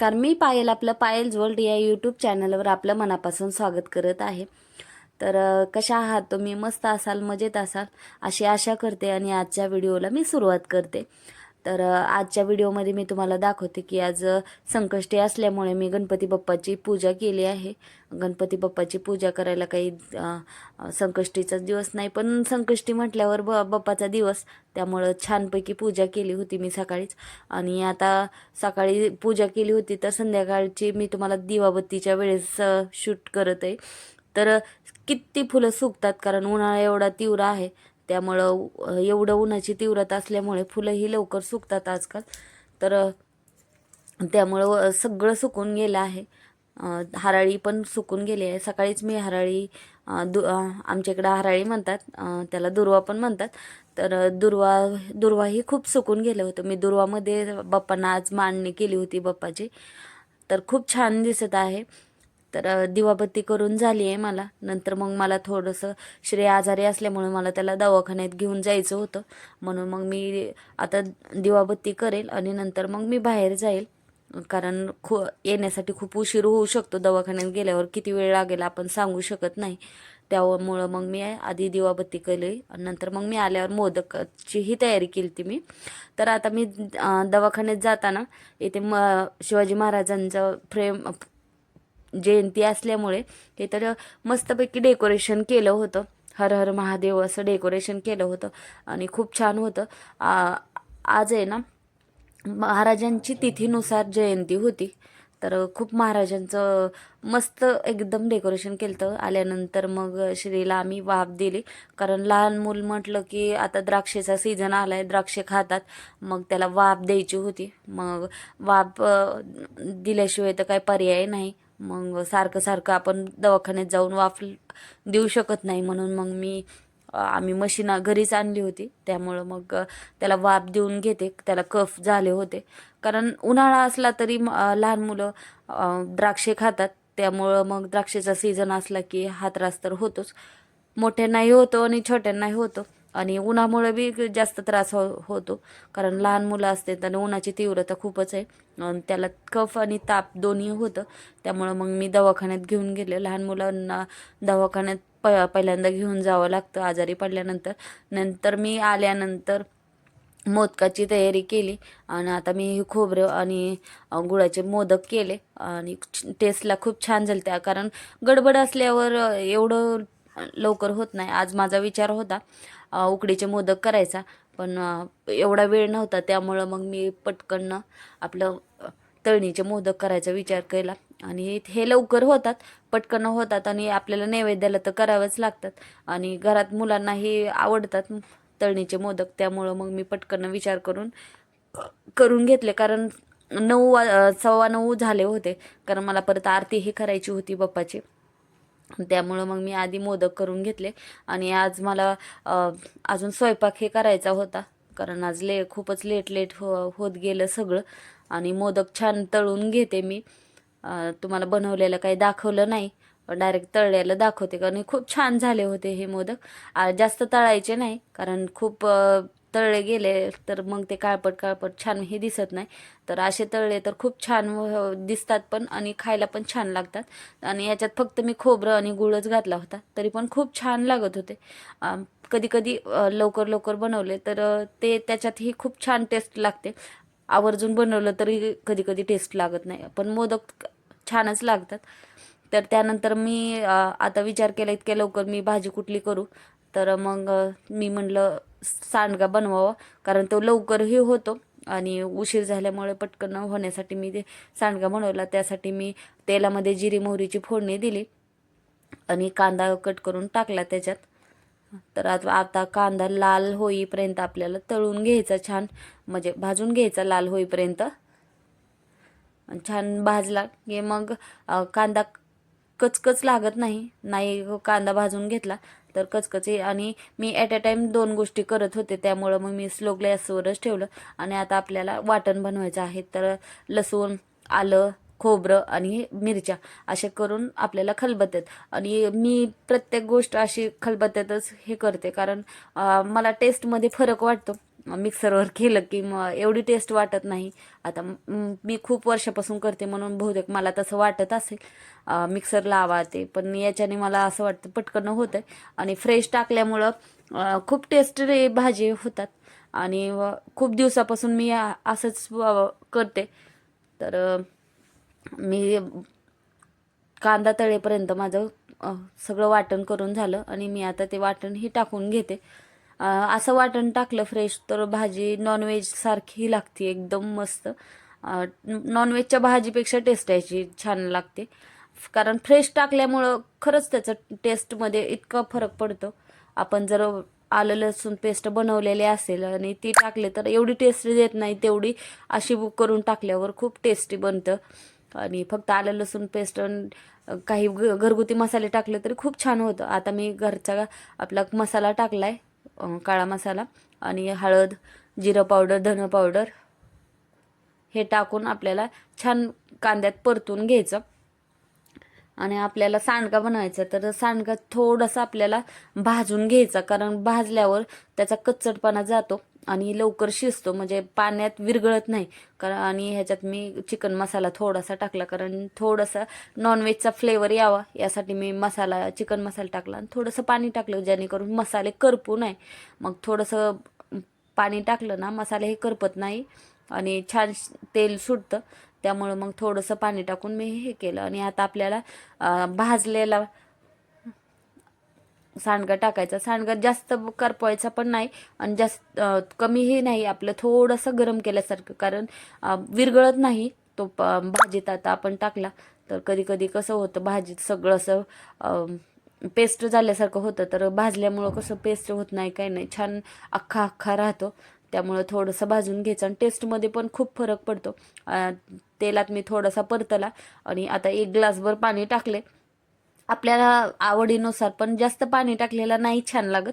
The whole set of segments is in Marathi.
नमस्कार मी पायल आपलं पायल वर्ल्ड या यूट्यूब चॅनलवर आपलं मनापासून स्वागत करत आहे. तर कशा आहात तुम्ही? मस्त असाल मजेत असाल अशी आशा करते आणि आजच्या व्हिडिओला मी सुरुवात करते. तर आजच्या व्हिडिओमध्ये मी तुम्हाला दाखवते की आज संकष्टी असल्यामुळे मी गणपती बाप्पाची पूजा केली आहे. गणपती बाप्पाची पूजा करायला काही संकष्टीचाच संकष्टीचा दिवस नाही पण संकष्टी म्हटल्यावर ब बाप्पाचा दिवस. त्यामुळं छानपैकी पूजा केली होती मी सकाळीच. आणि आता सकाळी पूजा केली होती तर संध्याकाळची मी तुम्हाला दिवाबत्तीच्या वेळेस शूट करत आहे. तर किती फुलं सुकतात कारण उन्हाळा एवढा तीव्र आहे. त्यामुळं एवढं उन्हाची तीव्रता असल्यामुळे फुलंही लवकर सुकतात आजकाल. तर त्यामुळं व- सगळं सुकून गेलं आहे. हराळी पण सुकून गेली आहे. सकाळीच मी हराळी दु आमच्याकडं हराळी म्हणतात त्याला दुर्वा पण म्हणतात. तर दुर्वा दुर्वाही खूप सुकून गेलं होतं. मी दुर्वामध्ये बाप्पांना आज मांडणी केली होती बाप्पाची. तर खूप छान दिसत आहे. तर दिवाबत्ती करून झाली आहे मला. नंतर मग मला थोडंसं श्रेय आजारी असल्यामुळे मला त्याला दवाखान्यात घेऊन जायचं होतं. म्हणून मग मी आता दिवाबत्ती करेल आणि नंतर मग मी बाहेर जाईल. कारण खू येण्यासाठी खूप उशीर होऊ शकतो दवाखान्यात गेल्यावर. किती वेळ लागेल आपण सांगू शकत नाही. त्यामुळं मग मी आधी दिवाबत्ती केली आणि नंतर मग मी आल्यावर मोदकाचीही तयारी केली ती मी. तर आता मी दवाखान्यात जाताना इथे म शिवाजी महाराजांचं फ्रेम जयंती असल्यामुळे ते तर मस्तपैकी डेकोरेशन केलं होतं. हर हर महादेव असं डेकोरेशन केलं होतं आणि खूप छान होतं. आज आहे ना महाराजांची तिथीनुसार जयंती होती. तर खूप महाराजांचं मस्त एकदम डेकोरेशन केलं होतं आल्यानंतर मग श्रीला आम्ही वाफ दिली. कारण लहान मूल म्हटलं की आता द्राक्षेचा सीझन आला आहे द्राक्षे खातात. मग त्याला वाफ द्यायची होती. मग वाफ दिल्याशिवाय तर काही पर्याय नाही. मग सारखं सारखं आपण दवाखान्यात जाऊन वाफ देऊ शकत नाही म्हणून मग मी आम्ही मशीन घरीच आणली होती. त्यामुळं मग त्याला वाफ देऊन घेते. त्याला कफ झाले होते. कारण उन्हाळा असला तरी लहान मुलं द्राक्षे खातात. त्यामुळं मग द्राक्षेचा सीझन असला की हा त्रास तर होतोच. मोठ्यांनाही होतो आणि छोट्यांनाही होतो. आणि उन्हामुळे बी जास्त त्रास हो होतो. कारण लहान मुलं असते आणि उन्हाची तीव्रता खूपच आहे. त्याला कफ आणि ताप दोन्ही होतं. त्यामुळं मग मी दवाखान्यात घेऊन गेले. लहान मुलांना दवाखान्यात प पहिल्यांदा घेऊन जावं लागतं आजारी पडल्यानंतर. नंतर मी आल्यानंतर मोदकाची तयारी केली. आणि आता मी खोबरं आणि गुळाचे मोदक केले. आणि टेस्टला खूप छान झालं त्या. कारण गडबड असल्यावर एवढं लवकर होत नाही. आज माझा विचार होता. उकडीचे मोदक करायचा. पण एवढा वेळ नव्हता त्यामुळं मग मी पटकन आपलं तळणीचे मोदक करायचा विचार केला. आणि हे लवकर होतात पटकन होतात आणि आपल्याला नैवेद्याला तर करावंच लागतात. आणि घरात मुलांनाही आवडतात तळणीचे मोदक त्यामुळं मग मी पटकन विचार करून करून घेतले. कारण नऊ वा- सव्वा नऊ झाले होते. कारण मला परत आरतीही करायची होती बाप्पाची. त्यामुळं मग मी आधी मोदक करून घेतले. आणि आज मला अजून स्वयंपाक हे करायचा होता. कारण आज ले खूपच लेट लेट हो होत गेलं सगळं. आणि मोदक छान तळून घेते मी. तुम्हाला बनवलेलं काही दाखवलं नाही. डायरेक्ट तळलेलं दाखवते. कारण खूप छान झाले होते हे मोदक. जास्त तळायचे नाही. कारण खूप तळले गेले तर मग ते काळपट काळपट छान हे दिसत नाही. तर असे तळले तर खूप छान हो, दिसतात पण आणि खायला पण छान लागतात. आणि याच्यात फक्त मी खोबरं आणि गुळच घातला होता तरी पण खूप छान लागत होते. कधी कधी लवकर लवकर बनवले तर ते त्याच्यातही खूप छान टेस्ट लागते. आवर्जून बनवलं तरी कधी कधी टेस्ट लागत नाही पण मोदक छानच लागतात. तर त्यानंतर मी आता विचार केला इतक्या लवकर मी भाजी कुठली करू? तर मग मी म्हणलं सांडगा बनवावा कारण तो लवकरही होतो आणि उशीर झाल्यामुळे पटकन होण्यासाठी मी ते सांडगा बनवला. त्यासाठी मी तेलामध्ये जिरी मोहरीची फोडणी दिली आणि कांदा कट करून टाकला त्याच्यात. तर आता कांदा लाल होईपर्यंत आपल्याला तळून घ्यायचा छान म्हणजे भाजून घ्यायचा लाल होईपर्यंत. आणि छान भाजला की मग कांदा कचकच लागत नाही. नाही कांदा भाजून घेतला तर कचकच आणि मी ॲट अ टाईम दोन गोष्टी करत होते. त्यामुळं मग मी स्लो ग्लॅसवरच ठेवलं. आणि आता आपल्याला वाटण बनवायचं आहे. तर लसूण आलं खोबरं आणि मिरच्या असे करून आपल्याला खलबत्त्यात. आणि मी प्रत्येक गोष्ट अशी खलबत्त्यातच हे करते. कारण मला टेस्टमध्ये फरक वाटतो. मिक्सरवर केलं की मग एवढी टेस्ट वाटत नाही. आता मी खूप वर्षापासून करते म्हणून बहुतेक मला तसं वाटत असेल. मिक्सर लावा ते. पण याच्याने मला असं वाटतं पटकन होतं आणि फ्रेश टाकल्यामुळं खूप टेस्टी भाजी होतात. आणि खूप दिवसापासून मी असंच करते. तर मी कांदा तळेपर्यंत माझं सगळं वाटण करून झालं. आणि मी आता ते वाटणही टाकून घेते. असं वाटण टाकलं फ्रेश तर भाजी नॉनव्हेज सारखी लागते एकदम मस्त. नॉनव्हेजच्या भाजीपेक्षा टेस्ट याची छान लागते. कारण फ्रेश टाकल्यामुळं खरंच त्याचं टेस्टमध्ये इतका फरक पडतो. आपण जर आलं लसूण पेस्ट बनवलेली असेल आणि ती टाकले तर एवढी टेस्ट देत नाही तेवढी अशी बुक करून टाकल्यावर खूप टेस्टी बनतं. आणि फक्त आलं लसूण पेस्ट काही घरगुती मसाले टाकले तरी खूप छान होतं. आता मी घरचा आपला मसाला टाकला आहे काळा मसाला आणि हळद जिरं पावडर धनं पावडर हे टाकून आपल्याला छान कांद्यात परतून घ्यायचं. आणि आपल्याला सांडगा बनवायचा तर सांडगा थोडासा आपल्याला भाजून घ्यायचा कारण भाजल्यावर त्याचा कच्चटपणा जातो. आणि लवकर शिजतो म्हणजे पाण्यात विरघळत नाही. कारण आणि ह्याच्यात मी चिकन मसाला थोडासा टाकला कारण थोडासा नॉनव्हेजचा फ्लेवर यावा यासाठी मी मसाला चिकन मसाला टाकला आणि थोडंसं पाणी टाकलं जेणेकरून मसाले करपू नाही मग थोडंसं पाणी टाकलं ना मसाले हे करपत नाही आणि छान श- तेल सुटतं. त्यामुळं मग थोडंसं पाणी टाकून मी हे केलं आणि आता आपल्याला भाजलेला सांडगा टाकायचा. सांडगा जास्त करपवायचा पण नाही आणि जास्त कमीही नाही आपलं थोडंसं गरम केल्यासारखं. कारण विरघळत नाही तो प भाजीत आता आपण टाकला तर कधी कधी कसं होतं भाजीत सगळं असं पेस्ट झाल्यासारखं होतं. तर भाजल्यामुळं कसं पेस्ट होत नाही काही नाही. छान अख्खा अख्खा राहतो. त्यामुळं थोडंसं भाजून घ्यायचं आणि टेस्टमध्ये पण खूप फरक पडतो. तेलात मी थोडासा परतला आणि आता एक ग्लासभर पाणी टाकले. आपल्याला आवडीनुसार पण जास्त पाणी टाकलेलं नाही छान लागत.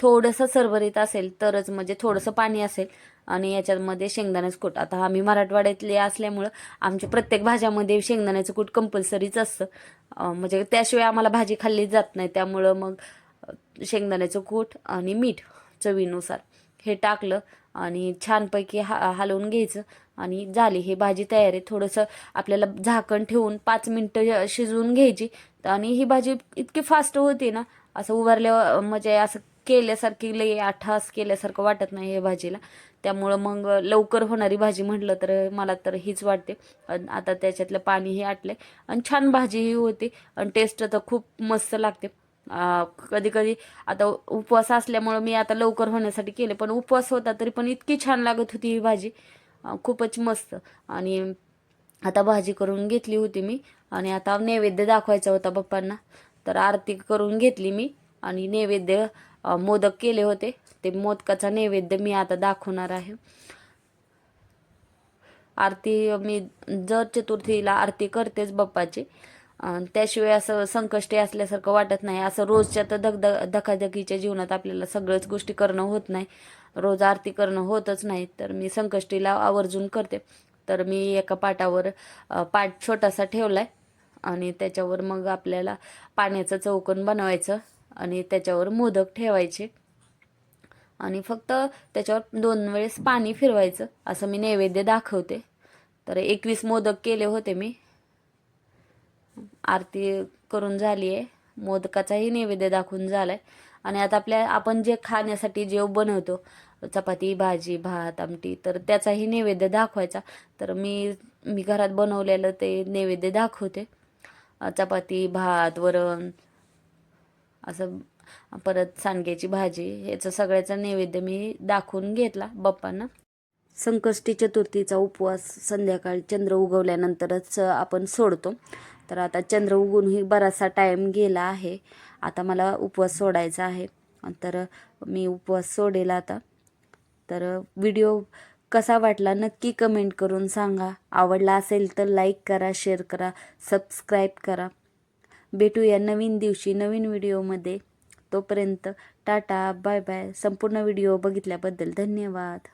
थोडंसं सरभरीत असेल तरच म्हणजे थोडंसं पाणी असेल. आणि याच्यामध्ये शेंगदाण्याचं कूट. आता आम्ही मराठवाड्यातले असल्यामुळं आमच्या प्रत्येक भाज्यामध्ये शेंगदाण्याचं कूट कंपल्सरीच असतं. म्हणजे त्याशिवाय आम्हाला भाजी खाल्ली जात नाही. त्यामुळं मग शेंगदाण्याचं कूट आणि मीठ चवीनुसार हे टाकलं आणि छानपैकी हा हलवून घ्यायचं. आणि झाली हे भाजी तयार आहे. थोडंसं आपल्याला झाकण ठेवून पाच मिनटं शिजवून घ्यायची. आणि ही भाजी इतकी फास्ट होती ना असं उभारल्या म्हणजे असं केल्यासारखी लई आठास केल्यासारखं वाटत नाही हे भाजीला. त्यामुळं मग लवकर होणारी भाजी म्हटलं तर मला तर हीच वाटते. आता त्याच्यातलं पाणीही आटले आणि छान भाजीही होती. आणि टेस्ट तर खूप मस्त लागते. कधी कधी आता उपवास असल्यामुळं मी आता लवकर होण्यासाठी केले पण उपवास होता तरी पण इतकी छान लागत होती ही भाजी. खूपच मस्त. आणि आता भाजी करून घेतली होती मी आणि आता नैवेद्य दाखवायचा होता पप्पांना. तर आरती करून घेतली मी आणि नैवेद्य मोदक केले होते. ते मोदकाचा नैवेद्य मी आता दाखवणार आहे. आरती मी जर चतुर्थीला आरती करतेच बाप्पाची त्याशिवाय असं संकष्टी असल्यासारखं वाटत नाही. असं रोजच्या तर धगध धकाधकीच्या जीवनात आपल्याला सगळ्याच गोष्टी करणं होत नाही. रोज आरती करणं होतच नाही. तर मी संकष्टीला आवर्जून करते. तर मी एका पाटावर पाट छोटासा ठेवला आहे आणि त्याच्यावर मग आपल्याला पाण्याचं चौकन बनवायचं आणि त्याच्यावर मोदक ठेवायचे. आणि फक्त त्याच्यावर दोन वेळेस पाणी फिरवायचं असं मी नैवेद्य दाखवते. तर एकवीस मोदक केले होते मी. आरती करून झाली आहे मोदकाचाही नैवेद्य दाखवून झाला आहे आणि आता आपल्या आपण जे खाण्यासाठी जेव बनवतो चपाती भाजी भात आमटी तर त्याचाही नैवेद्य दाखवायचा. तर मी मी घरात बनवलेलं ते नैवेद्य दाखवते. चपाती भात वरण असं परत सांडग्याची भाजी ह्याचं सगळ्याचा नैवेद्य मी दाखवून घेतला बाप्पांना. संकष्टी चतुर्थीचा उपवास संध्याकाळी चंद्र उगवल्यानंतरच आपण सोडतो. तर आता चंद्र उगूनही बराचसा टाईम गेला आहे. आता मला उपवास सोडायचा आहे. तर मी उपवास सोडेल आता. तर व्हिडिओ कसा वाटला नक्की कमेंट करून सांगा. आवडला असेल तर लाईक करा शेअर करा सबस्क्राईब करा. भेटूया नवीन दिवशी नवीन व्हिडिओमध्ये तोपर्यंत टाटा बाय बाय संपूर्ण व्हिडिओ बघितल्याबद्दल धन्यवाद.